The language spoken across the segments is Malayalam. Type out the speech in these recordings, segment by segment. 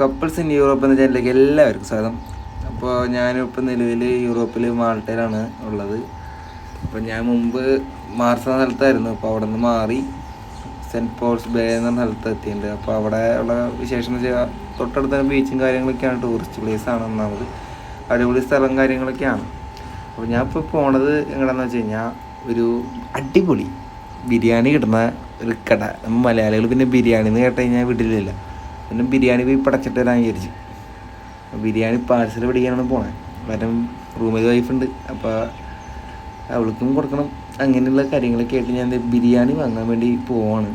കപ്പിൾസ് ഇൻ യൂറോപ്പ് എന്ന ചാനലിലേക്ക് എല്ലാവർക്കും സ്വാഗതം. അപ്പോൾ ഞാനിപ്പോൾ നിലവിൽ യൂറോപ്പിൽ മാൾട്ടയിലാണ് ഉള്ളത്. അപ്പോൾ ഞാൻ മുമ്പ് മാർസ എന്ന സ്ഥലത്തായിരുന്നു. അപ്പോൾ അവിടെ നിന്ന് മാറി സെന്റ് പോൾസ് ബേ എന്ന സ്ഥലത്ത് എത്തിയിട്ടുണ്ട്. അപ്പോൾ അവിടെ ഉള്ള വിശേഷം എന്ന് വെച്ചാൽ തൊട്ടടുത്ത് ബീച്ചും കാര്യങ്ങളൊക്കെയാണ്. ടൂറിസ്റ്റ് പ്ലേസ് ആണ് ഒന്നാമത്. അടിപൊളി സ്ഥലം കാര്യങ്ങളൊക്കെയാണ്. അപ്പോൾ ഞാൻ ഇപ്പോൾ പോണത് എങ്ങനെയാണെന്ന് വെച്ച് കഴിഞ്ഞാൽ ഒരു അടിപൊളി ബിരിയാണി കിട്ടുന്ന ഒരു കട. മലയാളികൾ പിന്നെ ബിരിയാണി എന്ന് കേട്ട് കഴിഞ്ഞാൽ വീട്ടിലില്ല പിന്നെ ബിരിയാണി പോയി പടച്ചിട്ട് വരാൻ വിചാരിച്ചു. ബിരിയാണി പാഴ്സൽ പിടിക്കാനാണ് പോണേ. കാരണം റൂമിൽ വൈഫുണ്ട് അപ്പോൾ അവൾക്കും കൊടുക്കണം. അങ്ങനെയുള്ള കാര്യങ്ങളൊക്കെ ആയിട്ട് ഞാൻ ബിരിയാണി വാങ്ങാൻ വേണ്ടി പോവാണ്.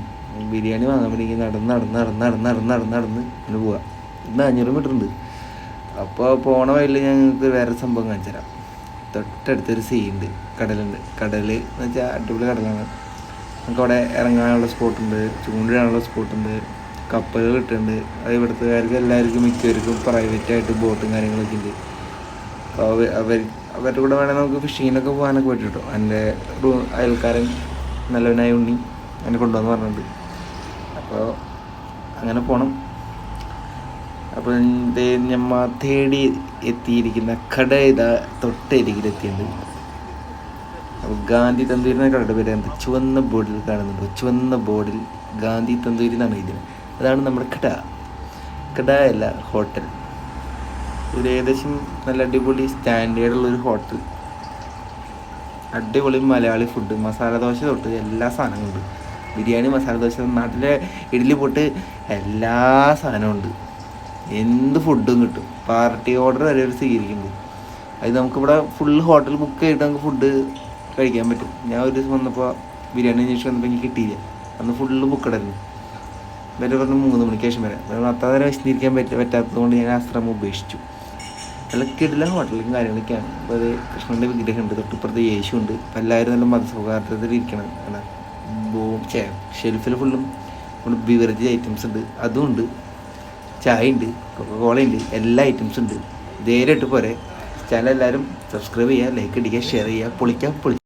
ബിരിയാണി വാങ്ങാൻ വേണ്ടി നടന്ന് നടന്ന് നടന്ന് നടന്ന് നടന്ന് നടന്ന് നടന്ന് ഇങ്ങനെ പോവാം. ഇന്ന് അഞ്ഞൂറ് മീറ്റർ ഉണ്ട്. അപ്പോൾ പോണ വഴിയിൽ ഞങ്ങൾക്ക് വേറെ സംഭവം കാണിച്ചു തരാം. തൊട്ടടുത്തൊരു സീ ഉണ്ട് കടലുണ്ട്. കടൽ എന്ന് വെച്ചാൽ അടിപൊളി കടലാണ്. നമുക്ക് അവിടെ ഇറങ്ങാനുള്ള സ്പോട്ടുണ്ട് ചൂണ്ടിടാനുള്ള സ്പോട്ടുണ്ട് കപ്പലുകൾ കിട്ടുന്നുണ്ട്. അത് ഇവിടുത്തുകാർക്ക് എല്ലാവർക്കും മിക്കവർക്കും പ്രൈവറ്റ് ആയിട്ട് ബോട്ടും കാര്യങ്ങളൊക്കെ ഉണ്ട്. അപ്പോൾ അവർ അവർ അവരുടെ കൂടെ വേണമെങ്കിൽ നമുക്ക് ഫിഷിങ്ങിനൊക്കെ പോകാനൊക്കെ പറ്റും കേട്ടോ എന്റെ റൂ അയൽക്കാരൻ നല്ലവനായ ഉണ്ണി എന്നെ കൊണ്ടുവന്ന് പറഞ്ഞിട്ടുണ്ട്. അപ്പോൾ അങ്ങനെ പോകണം അപ്പോൾ ഞമ്മ തേടി എത്തിയിരിക്കുന്ന കട ഇതാ തൊട്ടരികിലെത്തിയിട്ടുണ്ട് അപ്പോൾ ഗാന്ധി തന്തൂരി കടയുടെ പേര് എന്താ? ചുവന്ന ബോർഡിൽ കാണുന്നുണ്ട്. ചുവന്ന ബോർഡിൽ ഗാന്ധി തന്തൂരി എന്നാണ് ഇതിന് അതാണ് നമ്മുടെ കട. കടയല്ല ഹോട്ടൽ. ഒരു ഏകദേശം നല്ല അടിപൊളി സ്റ്റാൻഡേർഡുള്ള ഒരു ഹോട്ടൽ. അടിപൊളി മലയാളി ഫുഡ് മസാല ദോശ തൊട്ട് എല്ലാ സാധനങ്ങളും ഉണ്ട്. ബിരിയാണി മസാല ദോശ നാട്ടിലെ ഇഡ്ഡലി പൊട്ട് എല്ലാ സാധനവും ഉണ്ട്. എന്ത് ഫുഡും കിട്ടും. പാർട്ടി ഓർഡർ വരെ ഒരു സ്വീകരിക്കുന്നുണ്ട് അത് നമുക്കിവിടെ ഫുൾ ഹോട്ടൽ ബുക്ക് ചെയ്തിട്ട് നമുക്ക് ഫുഡ് കഴിക്കാൻ പറ്റും. ഞാൻ ഒരു ദിവസം വന്നപ്പോൾ ബിരിയാണി അന്വേഷിച്ച് വന്നപ്പോൾ എനിക്ക് കിട്ടിയില്ല. അന്ന് ഫുള്ള് ബുക്കഡായിരുന്നു വില പറഞ്ഞ് മൂന്ന് മണിക്ക് ശേഷം വരാം. കാരണം അത്ര നേരം വിശന്നിരിക്കാൻ പറ്റ പറ്റാത്തത് കൊണ്ട് ഞാൻ ആശ്രമം ഉപേക്ഷിച്ചു. നല്ല കിടില ഹോട്ടലും കാര്യങ്ങളൊക്കെയാണ്. അപ്പോൾ അത് കൃഷ്ണന്റെ വിഗ്രഹമുണ്ട് തൊട്ടിപ്പുറത്ത് യേശു ഉണ്ട് അപ്പോൾ എല്ലാവരും നല്ല മതസൗഹാർദ്ദത്തിൽ ഇരിക്കണം അല്ല ബോം ചേ ഷെൽഫിൽ ഫുള്ളും ബിവറേജ് ഐറ്റംസ് ഉണ്ട്. അതും ഉണ്ട്. ചായ ഉണ്ട് കോള ഉണ്ട് എല്ലാ ഐറ്റംസും ഉണ്ട്. നേരിട്ട് പോരെ. ചാനൽ എല്ലാവരും സബ്സ്ക്രൈബ് ചെയ്യുക ലൈക്ക് അടിക്കുക ഷെയർ ചെയ്യുക പൊളിക്കുക പൊളി